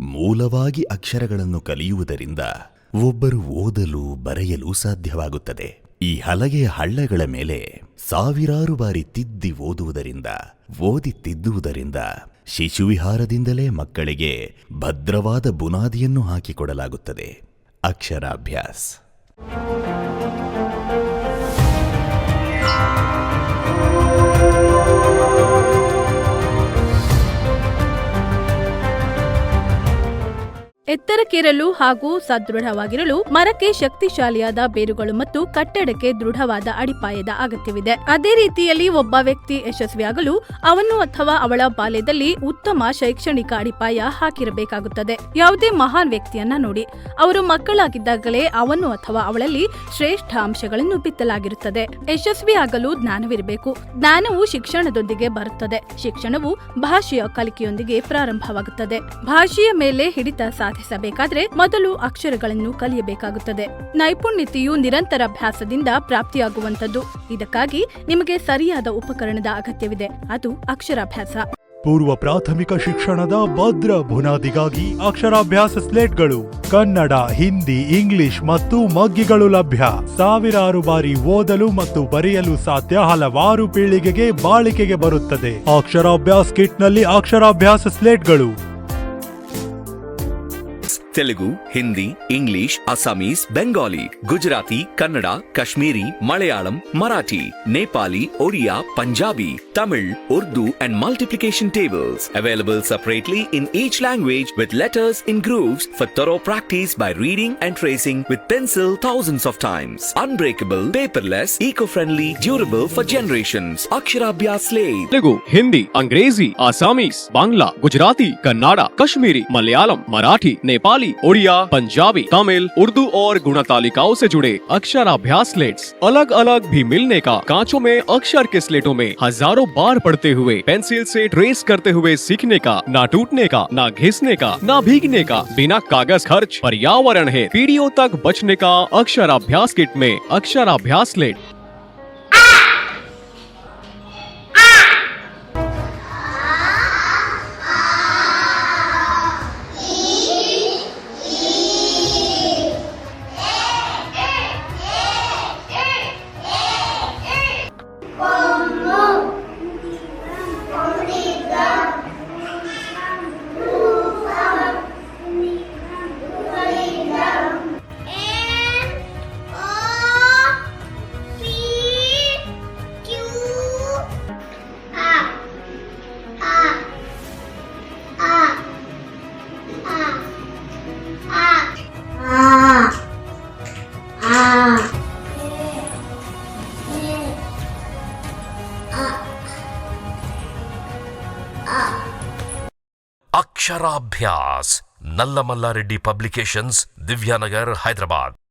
ಮೂಲವಾಗಿ ಅಕ್ಷರಗಳನ್ನು ಕಲಿಯುವುದರಿಂದ ಒಬ್ಬರು ಓದಲು ಬರೆಯಲು ಸಾಧ್ಯವಾಗುತ್ತದೆ. ಈ ಹಲಗೆಯ ಹಳ್ಳಗಳ ಮೇಲೆ ಸಾವಿರಾರು ಬಾರಿ ತಿದ್ದಿ ಓದುವುದರಿಂದ, ಓದಿ ತಿದ್ದುವುದರಿಂದ ಶಿಶುವಿಹಾರದಿಂದಲೇ ಮಕ್ಕಳಿಗೆ ಭದ್ರವಾದ ಬುನಾದಿಯನ್ನು ಹಾಕಿಕೊಡಲಾಗುತ್ತದೆ. ಅಕ್ಷರಾಭ್ಯಾಸ್. ಎತ್ತರಕ್ಕೇರಲು ಹಾಗೂ ಸದೃಢವಾಗಿರಲು ಮರಕ್ಕೆ ಶಕ್ತಿಶಾಲಿಯಾದ ಬೇರುಗಳು ಮತ್ತು ಕಟ್ಟಡಕ್ಕೆ ದೃಢವಾದ ಅಡಿಪಾಯದ ಅಗತ್ಯವಿದೆ. ಅದೇ ರೀತಿಯಲ್ಲಿ ಒಬ್ಬ ವ್ಯಕ್ತಿ ಯಶಸ್ವಿಯಾಗಲು ಅವನು ಅಥವಾ ಅವಳ ಬಾಲ್ಯದಲ್ಲಿ ಉತ್ತಮ ಶೈಕ್ಷಣಿಕ ಅಡಿಪಾಯ ಹಾಕಿರಬೇಕಾಗುತ್ತದೆ. ಯಾವುದೇ ಮಹಾನ್ ವ್ಯಕ್ತಿಯನ್ನ ನೋಡಿ, ಅವರು ಮಕ್ಕಳಾಗಿದ್ದಾಗಲೇ ಅವನು ಅಥವಾ ಅವಳಲ್ಲಿ ಶ್ರೇಷ್ಠ ಅಂಶಗಳನ್ನು ಬಿತ್ತಲಾಗಿರುತ್ತದೆ. ಯಶಸ್ವಿಯಾಗಲು ಜ್ಞಾನವಿರಬೇಕು. ಜ್ಞಾನವು ಶಿಕ್ಷಣದೊಂದಿಗೆ ಬರುತ್ತದೆ. ಶಿಕ್ಷಣವು ಭಾಷೆಯ ಕಲಿಕೆಯೊಂದಿಗೆ ಪ್ರಾರಂಭವಾಗುತ್ತದೆ. ಭಾಷೆಯ ಮೇಲೆ ಹಿಡಿತ ಸಾಧಿಸಬೇಕಾದ್ರೆ ಮೊದಲು ಅಕ್ಷರಗಳನ್ನು ಕಲಿಯಬೇಕಾಗುತ್ತದೆ. ನೈಪುಣ್ಯತೆಯು ನಿರಂತರ ಅಭ್ಯಾಸದಿಂದ ಪ್ರಾಪ್ತಿಯಾಗುವಂತದ್ದು ಇದಕ್ಕಾಗಿ ನಿಮಗೆ ಸರಿಯಾದ ಉಪಕರಣದ ಅಗತ್ಯವಿದೆ. ಅದು ಅಕ್ಷರಾಭ್ಯಾಸ. ಪೂರ್ವ ಪ್ರಾಥಮಿಕ ಶಿಕ್ಷಣದ ಭದ್ರ ಬುನಾದಿಗಾಗಿ ಅಕ್ಷರಾಭ್ಯಾಸ ಸ್ಲೇಟ್ಗಳು ಕನ್ನಡ, ಹಿಂದಿ, ಇಂಗ್ಲಿಷ್ ಮತ್ತು ಮಗ್ಗಿಗಳು ಲಭ್ಯ. ಸಾವಿರಾರು ಬಾರಿ ಓದಲು ಮತ್ತು ಬರೆಯಲು ಸಾಧ್ಯ ಹಲವಾರು ಪೀಳಿಗೆಗೆ ಬಾಳಿಕೆಗೆ ಬರುತ್ತದೆ. ಅಕ್ಷರಾಭ್ಯಾಸ ಕಿಟ್ನಲ್ಲಿ Aksharabhyas ಸ್ಲೇಟ್ಗಳು Telugu Hindi English Assamese Bengali Gujarati Kannada Kashmiri Malayalam Marathi Nepali Oriya Punjabi Tamil Urdu and multiplication tables available separately in each language with letters in grooves for thorough practice by reading and tracing with pencil thousands of times unbreakable paperless eco friendly durable for generations Aksharabhyas slate Telugu Hindi Angrezi Assamese Bangla Gujarati Kannada Kashmiri Malayalam Marathi Nepali Nepali Oriya Punjabi, Tamil, Urdu और गुणा तालिकाओं से जुड़े अक्षराभ्यास slates अलग अलग भी मिलने का कांचों में अक्षर के स्लेटों में हज़ारों बार पढ़ते हुए, पेंसिल से ट्रेस करते हुए सीखने का, ना टूटने का, ना घिसने का, ना भीगने का, बिना कागज़ खर्च, पर्यावरण है पीढ़ियों तक बचने का अक्षराभ्यास किट में अक्षराभ्यास स्लेट అక్షరాభ్యాస్ నల్లమల్లారెడ్డి పబ్లికేషన్స్ దివ్యానగర్ హైదరాబాద్.